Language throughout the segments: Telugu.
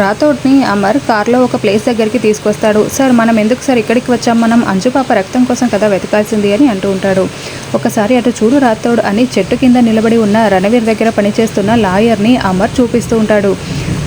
రాథోడ్ని అమర్ కార్లో ఒక ప్లేస్ దగ్గరికి తీసుకొస్తాడు. సార్ మనం ఎందుకు సార్ ఇక్కడికి వచ్చాం? మనం అంజుపాప రక్తం కోసం కదా వెతకాల్సింది అని అంటూ ఉంటాడు. ఒకసారి అటు చూడు రాథోడ్ అని చెట్టు కింద నిలబడి ఉన్న రణవీర్ దగ్గర పనిచేస్తున్న లాయర్ని అమర్ చూపిస్తూ ఉంటాడు.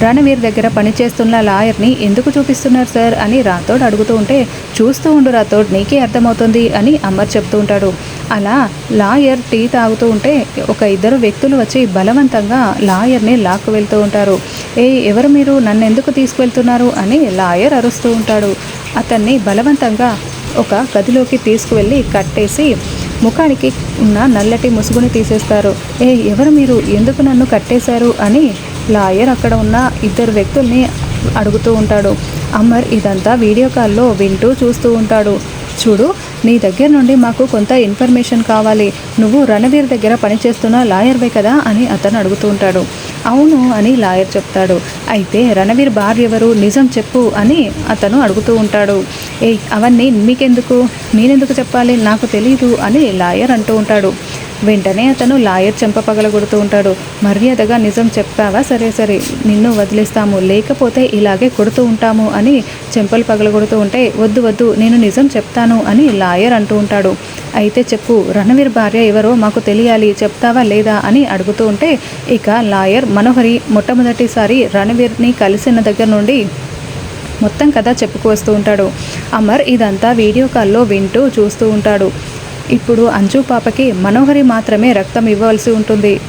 రణవీర్ దగ్గర పనిచేస్తున్న లాయర్ని ఎందుకు చూపిస్తున్నారు సార్ అని రాథోడ్ అడుగుతూ ఉంటే చూస్తూ ఉండు రాథోడ్ నీకే అర్థమవుతుంది అని అమర్ చెప్తూ ఉంటాడు. అలా లాయర్ టీ తాగుతూ ఉంటే ఒక ఇద్దరు వ్యక్తులు వచ్చి బలవంతంగా లాయర్ని లాక్కు వెళ్తూ ఉంటారు. ఏ ఎవరు మీరు? నన్ను ఎందుకు తీసుకువెళ్తున్నారు అని లాయర్ అరుస్తూ ఉంటాడు. అతన్ని బలవంతంగా ఒక గదిలోకి తీసుకువెళ్ళి కట్టేసి ముఖానికి ఉన్న నల్లటి ముసుగుని తీసేస్తారు. ఏ ఎవరు మీరు? ఎందుకు నన్ను కట్టేశారు? అని లాయర్ అక్కడ ఉన్న ఇద్దరు వ్యక్తుల్ని అడుగుతూ ఉంటాడు. అమర్ ఇదంతా వీడియో కాల్లో వింటూ చూస్తూ ఉంటాడు. చూడు నీ దగ్గర నుండి మాకు కొంత ఇన్ఫర్మేషన్ కావాలి. నువ్వు రణవీర్ దగ్గర పనిచేస్తున్న లాయర్వే కదా అని అతను అడుగుతూ ఉంటాడు. అవును అని లాయర్ చెప్తాడు. అయితే రణవీర్ భార్య ఎవరు? నిజం చెప్పు అని అతను అడుగుతూ ఉంటాడు. ఏ అవన్నీ మీకెందుకు నేనెందుకు చెప్పాలి? నాకు తెలియదు అని లాయర్ అంటూ ఉంటాడు. వెంటనే అతను లాయర్ చెంప పగలగొడుతూ ఉంటాడు. మర్యాదగా నిజం చెప్పావా? సరే సరే నిన్ను వదిలేస్తాము. లేకపోతే ఇలాగే కొడుతూ ఉంటాము అని చెంపలు పగలగొడుతూ ఉంటే వద్దు వద్దు నేను నిజం చెప్తాను అని లాయర్ అంటూ ఉంటాడు. అయితే చెప్పు రణవీర్ భార్య ఎవరో మాకు తెలియాలి చెప్తావా లేదా అని అడుగుతూ ఉంటే ఇక లాయర్ మనోహరి మొట్టమొదటిసారి రణవీర్ని కలిసిన దగ్గర నుండి మొత్తం కథ చెప్పుకు వస్తూ ఉంటాడు. అమర్ ఇదంతా వీడియో కాల్లో వింటూ చూస్తూ ఉంటాడు. ఇప్పుడు అంజు పాపకి మనోహరి మాత్రమే రక్తం ఇవ్వవలసి ఉంటుంది.